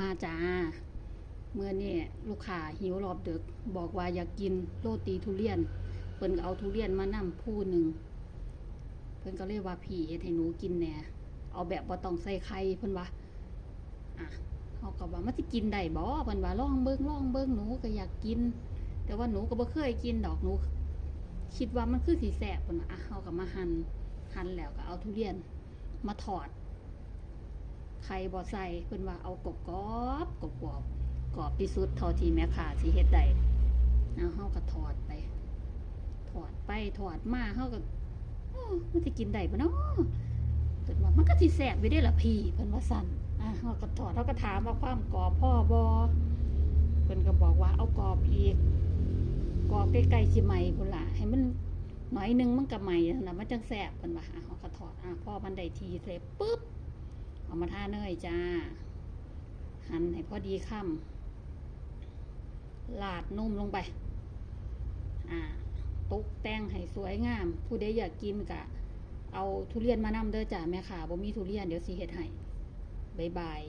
มาจ้า เมื่อนี่ลูกค้าหิวรอบดึก บอกว่าอยากกินโรตีทุเรียน เพิ่นก็เอาทุเรียนมานำผู้หนึ่ง เพิ่นก็เลยกว่าพี่เฮ็ดให้หนูกินแหน่เอาแบบบ่ต้องใส่ไข่เพิ่นว่าอะเฮาก็ว่ามันสิกินได้บ่เพิ่นว่าลองเบิ่งลองเบิ่งหนูก็อยากกิน แต่ว่าหนูก็บ่เคยกินดอกหนู คิดว่ามันคือสิแซ่บเพิ่นว่าอะเฮาก็มาหั่นหั่นแล้วก็เอาทุเรียนมาทอด ไข่บ่ใส่เพิ่นว่าเอากรอบกรอบกรอบกรอบกรอบที่สุดเท่าที่แม่ค้าสิเฮ็ดได้เอาเฮาก็ทอดไปทอดไปทอดมาเฮาก็มันสิกินได้บ่เนาะเพิ่นว่ามันก็สิแซ่บอยู่เด้ล่ะพี่เพิ่นว่าสั่นอะเฮาก็ทอดเฮาก็ถามว่าความกรอบพ่อบ่เพิ่นก็บอกว่าเอากรอบอีกกรอบใกล้ๆสิไหม้พุ่นล่ะให้มันหน่อยนึงมันก็ไหม่นล่ะมันจังแซ่บเพิ่นว่าอะเฮาก็ทอดอะพอมันได้ทีเสร็จปุ๊บ เอามาท่าเนยจ้า หั่นให้พอดีค่ำลาดนุ่มลงไป อ่าตกแต่งให้สวยงาม ผู้ใดอยากกินกะ เอาทุเรียนมานำเด้อจ้าแม่ค่ะบ่มีทุเรียนเดี๋ยวสิเฮ็ดให้บายบาย